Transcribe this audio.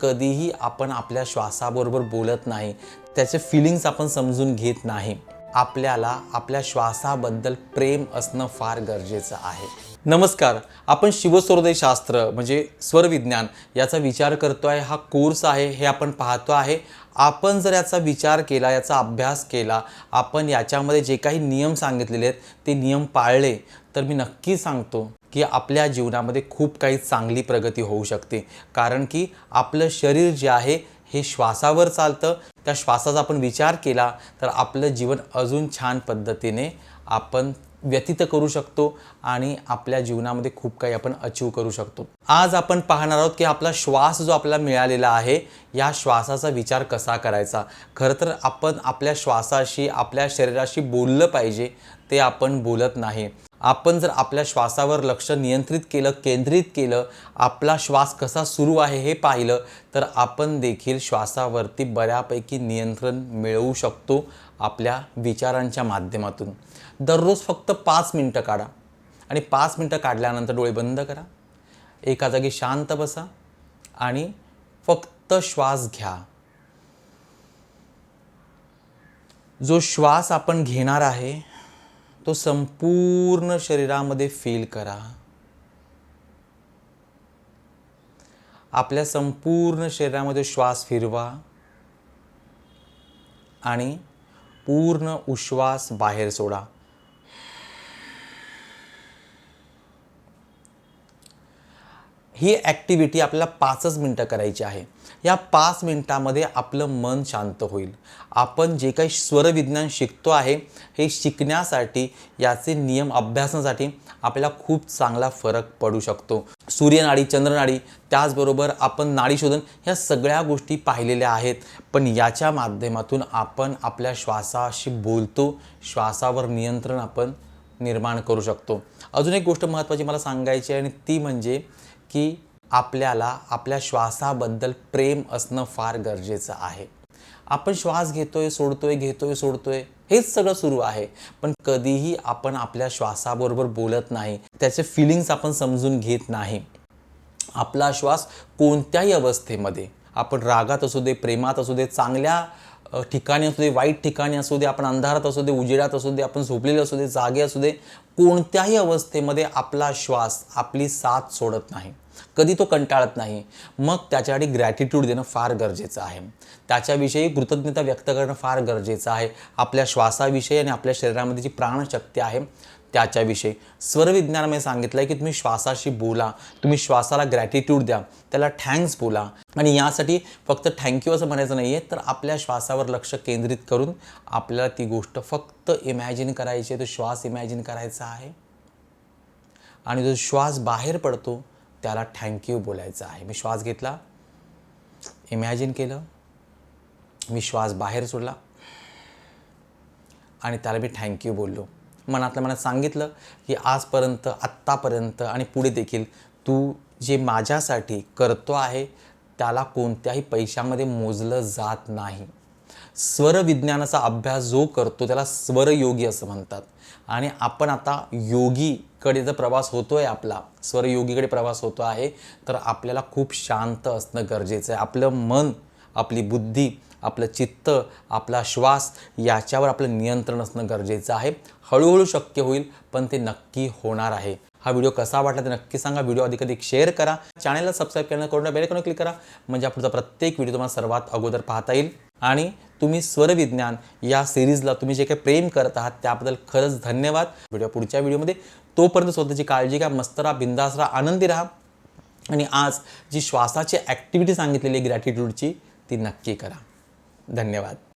कधीही आपण आपल्या श्वासाबरोबर बोलत नाही त्याचे फिलिंग्स आपण समजून घेत नाही. आपल्याला आपल्या श्वासाबद्दल प्रेम असणं फार गरजेचं आहे. नमस्कार आपण शिवस्वरदय शास्त्र म्हणजे स्वरविज्ञान याचा विचार करतो आहे हा कोर्स आहे हे आपण पाहतो आहे. आपण जर याचा विचार केला याचा अभ्यास केला आपण याच्यामध्ये जे काही नियम सांगितलेले आहेत ते नियम पाळले तर मी नक्की सांगतो की आपल्या जीवनामध्ये खूप काही चांगली प्रगती होऊ शकते. कारण की आपलं शरीर जे आहे हे श्वासावर चालतं. त्या श्वासाचा आपण विचार केला तर आपलं जीवन अजून छान पद्धतीने आपण व्यतीत करू शकतो आणि आपल्या जीवनामध्ये खूप काही आपण अचीव करू शकतो. आज आपण पाहणार आहोत की आपला श्वास जो आपल्याला मिळालेला आहे या श्वासाचा विचार कसा करायचा? खरं तर आपण आपल्या श्वासाशी आपल्या शरीराशी बोललं पाहिजे. ते आपण बोलत नाही. आपण जर आपल्या श्वासावर लक्ष नियंत्रित केलं केंद्रित केलं आपला श्वास कसा सुरू आहे हे पाहिलं तर आपण देखील श्वासावरती बऱ्यापैकी नियंत्रण मिळवू शकतो आपल्या विचारांच्या माध्यमातून. दररोज फक्त पाच मिनटं काढा आणि पाच मिनटं काढल्यानंतर डोळे बंद करा. एका जागी शांत बसा आणि फक्त श्वास घ्या. जो श्वास आपण घेणार आहे तो संपूर्ण शरीरामध्ये फील करा. आपल्या संपूर्ण शरीरामध्ये श्वास फिरवा आणि पूर्ण उश्वास बाहेर सोडा. ही ॲक्टिव्हिटी आपल्याला पाचच मिनटं करायची आहे. या पाच मिनटामध्ये आपलं मन शांत होईल. आपण जे काही स्वरविज्ञान शिकतो आहे हे शिकण्यासाठी याचे नियम अभ्यासासाठी आपल्याला खूप चांगला फरक पडू शकतो. सूर्यनाडी चंद्रनाडी त्याचबरोबर आपण नाडी शोधन ह्या सगळ्या गोष्टी पाहिलेल्या आहेत. पण याच्या माध्यमातून आपण आपल्या श्वासाशी बोलतो. श्वासावर नियंत्रण आपण निर्माण करू शकतो. अजून एक गोष्ट महत्त्वाची मला सांगायची आहे आणि ती म्हणजे की आपल्याला आपल्या श्वासाबद्दल प्रेम असणं फार गरजेचं आहे. आपण श्वास घेतोय सोडतोय घेतोय सोडतोय हेच सगळं सुरू आहे. पण कधीही आपण आपल्या श्वासाबरोबर बोलत नाही त्याचे फिलिंग्स आपण समजून घेत नाही. आपला श्वास कोणत्याही अवस्थेमध्ये आपण रागात असू दे प्रेमात असू दे चांगल्या ठिकाणी असू दे वाईट ठिकाणी असू दे आपण अंधारात असू दे उजेडात असू दे आपण झोपलेले असू दे जागे असू दे कोणत्याही अवस्थेमध्ये आपला श्वास आपली साथ सोडत नाही. कधी तो कंटाळत नाही. मग त्याच्यासाठी ग्रॅटिट्यूड देणं फार गरजेचं आहे. त्याच्याविषयी कृतज्ञता व्यक्त करणं फार गरजेचं आहे. आपल्या श्वासाविषयी आणि आपल्या शरीरामध्ये जी प्राणशक्ती आहे त्याच्याविषयी. स्वरविज्ञानामध्ये सांगितलं आहे की तुम्ही श्वासाशी बोला तुम्ही श्वासाला ग्रॅटिट्यूड द्या त्याला थँक्स बोला. आणि यासाठी फक्त थँक्यू असं म्हणायचं नाही आहे तर आपल्या श्वासावर लक्ष केंद्रित करून आपल्याला ती गोष्ट फक्त इमॅजिन करायची आहे तो श्वास इमॅजिन करायचा आहे. आणि जो श्वास बाहेर पडतो त्याला थँक्यू बोलायचं आहे. मी श्वास घेतला इमॅजिन केलं मी श्वास बाहेर सोडला आणि त्याला मी थँक्यू बोललो. मनातल्या मनात सांगितलं की आजपर्यंत आत्तापर्यंत आणि पुढे देखील तू जे माझ्यासाठी करतो आहे त्याला कोणत्याही पैशामध्ये मोजलं जात नाही. स्वरविज्ञानाचा अभ्यास जो करतो त्याला स्वरयोगी असं म्हणतात. आणि आपण आता योगीकडे जर प्रवास होतो आहे आपला स्वरयोगीकडे प्रवास होतो आहे तर आपल्याला खूप शांत असणं गरजेचं आहे. आपलं मन आपली बुद्धी आपलं चित्त आपला श्वास याच्यावर आपलं नियंत्रण असणं गरजेचं आहे. हळूहळू शक्य होईल पण ते नक्की होणार आहे. हा व्हिडिओ कसा वाटला ते नक्की सांगा. व्हिडिओ अधिक शेअर करा. चॅनलला सबस्क्राईब करणं करून बेलकॉन क्लिक करा. म्हणजे पुढचा प्रत्येक व्हिडिओ तुम्हाला सर्वात अगोदर पाहता येईल. आणि तुम्ही स्वरविज्ञान या सिरीजला तुम्ही जे काही प्रेम करत आहात त्याबद्दल खरंच धन्यवाद. व्हिडिओ पुढच्या व्हिडिओमध्ये तोपर्यंत स्वतःची काळजी घ्या मस्त राहा बिंदास राहा आनंदी राहा. आणि आज जी श्वासाची ॲक्टिव्हिटी सांगितलेली आहे ग्रॅटिट्यूडची ती नक्की करा. धन्यवाद.